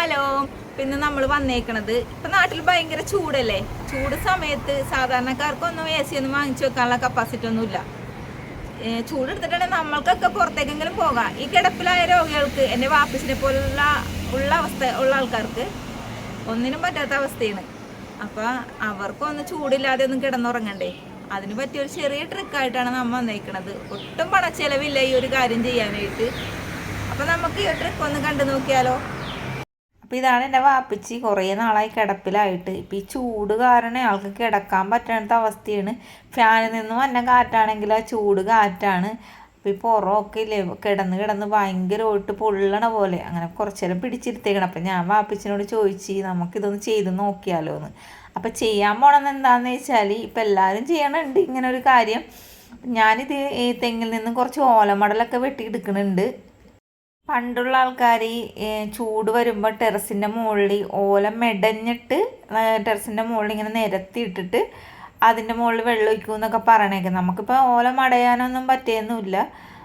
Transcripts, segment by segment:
Hello പിന്നെ നമ്മൾ വന്നേക്കണത് ഇപ്പൊ നാട്ടിൽ ഭയങ്കര ചൂടല്ലേ? ചൂട് സമയത്ത് സാധാരണക്കാർക്കൊന്നും എ സി ഒന്നും വാങ്ങിച്ചു വെക്കാനുള്ള കപ്പാസിറ്റി ഒന്നുമില്ല. ചൂടെടുത്തിട്ടുണ്ടെങ്കിൽ നമ്മൾക്കൊക്കെ പുറത്തേക്കെങ്കിലും പോകാം. ഈ കിടപ്പിലായ രോഗികൾക്ക് എന്റെ വാപ്പിസിനെ പോലുള്ള ഉള്ള അവസ്ഥ ഉള്ള ആൾക്കാർക്ക് ഒന്നിനും പറ്റാത്ത അവസ്ഥയാണ്. അപ്പോൾ അവർക്കൊന്ന് ചൂടില്ലാതെ ഒന്നും കിടന്നുറങ്ങണ്ടേ? അതിന് പറ്റിയ ഒരു ചെറിയ ട്രിക്കായിട്ടാണ് നമ്മൾ വന്നേക്കണത്. ഒട്ടും പണച്ചെലവില്ല ഈ ഒരു കാര്യം ചെയ്യാനായിട്ട്. അപ്പോൾ നമുക്ക് ഈ ട്രിക്ക് ഒന്ന് കണ്ടു നോക്കിയാലോ? അപ്പോൾ ഇതാണ് എന്റെ വാപ്പിച്ചി കുറേ നാളായി കിടപ്പിലായിട്ട്. ഇപ്പം ഈ ചൂട് കാരണം ആൾക്ക് കിടക്കാൻ പറ്റാത്ത അവസ്ഥയാണ്. ഫാനിൽ നിന്നും വന്ന കാറ്റാണെങ്കിൽ ആ ചൂട് കാറ്റാണ്. അപ്പോൾ ഈ പുറമൊക്കെ ഇല്ലേ കിടന്ന് കിടന്ന് ഭയങ്കരമായിട്ട് പൊള്ളണ പോലെ. അങ്ങനെ കുറച്ച് നേരം പിടിച്ചിരുത്തേക്കണം. അപ്പം ഞാൻ വാപ്പിച്ചിനോട് ചോദിച്ചു നമുക്കിതൊന്ന് ചെയ്ത് നോക്കിയാലോ എന്ന് അപ്പം ചെയ്യാൻ പോണെന്ന് എന്താണെന്ന് വെച്ചാൽ ഇപ്പം എല്ലാവരും ചെയ്യണുണ്ട് ഇങ്ങനെ ഒരു കാര്യം. ഞാനിത് ഈ തെങ്ങിൽ നിന്ന് കുറച്ച് ഓലമടലൊക്കെ വെട്ടിയെടുക്കുന്നുണ്ട് പണ്ടുള്ള ആൾക്കാർ ചൂട് വരുമ്പോൾ ടെറസിന്റെ മുകളിൽ ഓല മെടഞ്ഞിട്ട് ടെറസിന്റെ മുകളിൽ ഇങ്ങനെ നിരത്തിയിട്ടിട്ട് അതിന്റെ മുകളിൽ വെള്ളം ഒഴിക്കും എന്നൊക്കെ പറയണേക്കാം. നമുക്കിപ്പോൾ ഓല മടയാനൊന്നും പറ്റിയൊന്നുമില്ല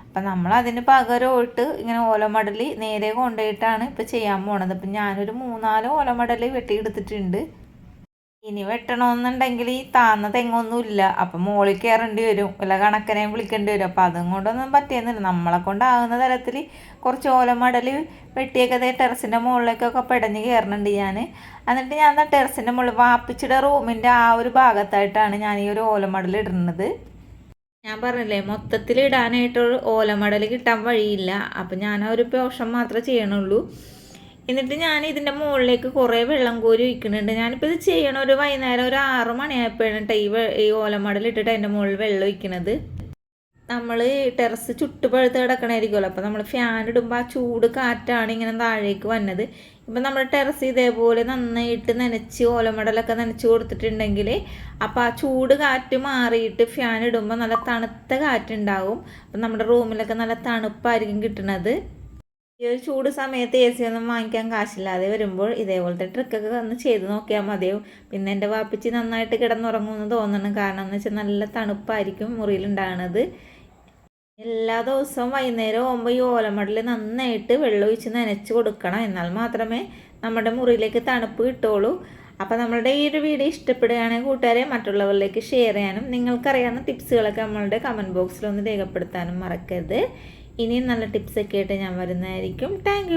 അപ്പം നമ്മൾ അതിന് പകരമായിട്ട് ഇങ്ങനെ ഓലമടൽ നേരെ കൊണ്ടുപോയിട്ടാണ് ഇപ്പോൾ ചെയ്യാൻ പോണത്. അപ്പം ഞാനൊരു മൂന്നാൽ ഓലമടൽ വെട്ടിയെടുത്തിട്ടുണ്ട്. ഇനി വെട്ടണമെന്നുണ്ടെങ്കിൽ ഈ താന്ന തെങ്ങൊന്നും ഇല്ല അപ്പം മുകളിൽ കയറേണ്ടി വരും. വല്ല കണക്കനെയും വിളിക്കേണ്ടി വരും. അപ്പം അതും കൊണ്ടൊന്നും പറ്റിയെന്നില്ല. നമ്മളെ കൊണ്ടാകുന്ന തരത്തിൽ കുറച്ച് ഓലമടൽ വെട്ടിയൊക്കെ അതേ ടെറസിന്റെ മുകളിലേക്കൊക്കെ പെടഞ്ഞ് കയറുന്നുണ്ട് ഞാൻ. എന്നിട്ട് ഞാൻ ടെറസിന്റെ മുകളിൽ വാപ്പിച്ചിയുടെ റൂമിന്റെ ആ ഒരു ഭാഗത്തായിട്ടാണ് ഞാൻ ഈ ഒരു ഓലമടൽ ഇടുന്നത്. ഞാൻ പറഞ്ഞില്ലേ മൊത്തത്തിൽ ഇടാനായിട്ട് ഓലമടൽ കിട്ടാൻ വഴിയില്ല. അപ്പം ഞാൻ ഒരു പോഷം മാത്രമേ ചെയ്യണുള്ളൂ. എന്നിട്ട് ഞാൻ ഇതിന്റെ മുകളിലേക്ക് കുറേ വെള്ളം കോരി ഒഴിക്കുന്നുണ്ട്. ഞാനിപ്പോൾ ഇത് ചെയ്യണ ഒരു വൈകുന്നേരം ഒരു ആറ് മണിയായപ്പോഴാണ് ഈ ഈ ഓലമടൽ ഇട്ടിട്ട് അതിന്റെ മുകളിൽ വെള്ളം ഒഴിക്കണത്. നമ്മൾ ടെറസ് ചുട്ടുപഴുത്ത് കിടക്കണമായിരിക്കുമല്ലോ അപ്പോൾ നമ്മൾ ഫാൻ ഇടുമ്പോൾ ആ ചൂട് കാറ്റാണ് ഇങ്ങനെ താഴേക്ക് വന്നത്. ഇപ്പം നമ്മൾ ടെറസ് ഇതേപോലെ നന്നായിട്ട് നനച്ച് ഓലമടലൊക്കെ നനച്ച് കൊടുത്തിട്ടുണ്ടെങ്കിൽ അപ്പോൾ ആ ചൂട് കാറ്റ് മാറിയിട്ട് ഫാൻ ഇടുമ്പോൾ നല്ല തണുത്ത കാറ്റുണ്ടാവും അപ്പം നമ്മുടെ റൂമിലൊക്കെ നല്ല തണുപ്പായിരിക്കും കിട്ടുന്നത് ഈ ഒരു ചൂട് സമയത്ത് എ സി ഒന്നും വാങ്ങിക്കാൻ കാശില്ലാതെ വരുമ്പോൾ ഇതേപോലത്തെ ട്രിക്കൊക്കെ ഒന്ന് ചെയ്ത് നോക്കിയാൽ മതിയാവും. പിന്നെ എന്റെ വാപ്പിച്ചി നന്നായിട്ട് കിടന്നുറങ്ങുമെന്ന് തോന്നണം. കാരണം എന്ന് വെച്ചാൽ നല്ല തണുപ്പായിരിക്കും മുറിയിലുണ്ടാകുന്നത്. എല്ലാ ദിവസവും വൈകുന്നേരം ആകുമ്പോൾ ഈ ഓലമടൽ നന്നായിട്ട് വെള്ളം ഒഴിച്ച് നനച്ച് കൊടുക്കണം. എന്നാൽ മാത്രമേ നമ്മുടെ മുറിയിലേക്ക് തണുപ്പ് കിട്ടുള്ളൂ അപ്പോൾ നമ്മളുടെ ഈ ഒരു വീഡിയോ ഇഷ്ടപ്പെടുകയാണെങ്കിൽ കൂട്ടുകാരെ മറ്റുള്ളവരിലേക്ക് ഷെയർ ചെയ്യാനും നിങ്ങൾക്കറിയാവുന്ന ടിപ്സുകളൊക്കെ നമ്മളുടെ കമന്റ് ബോക്സിൽ ഒന്ന് രേഖപ്പെടുത്താനും മറക്കരുത്. ഇനിയും നല്ല ടിപ്സൊക്കെ ആയിട്ട് ഞാൻ വരുന്നതായിരിക്കും. താങ്ക്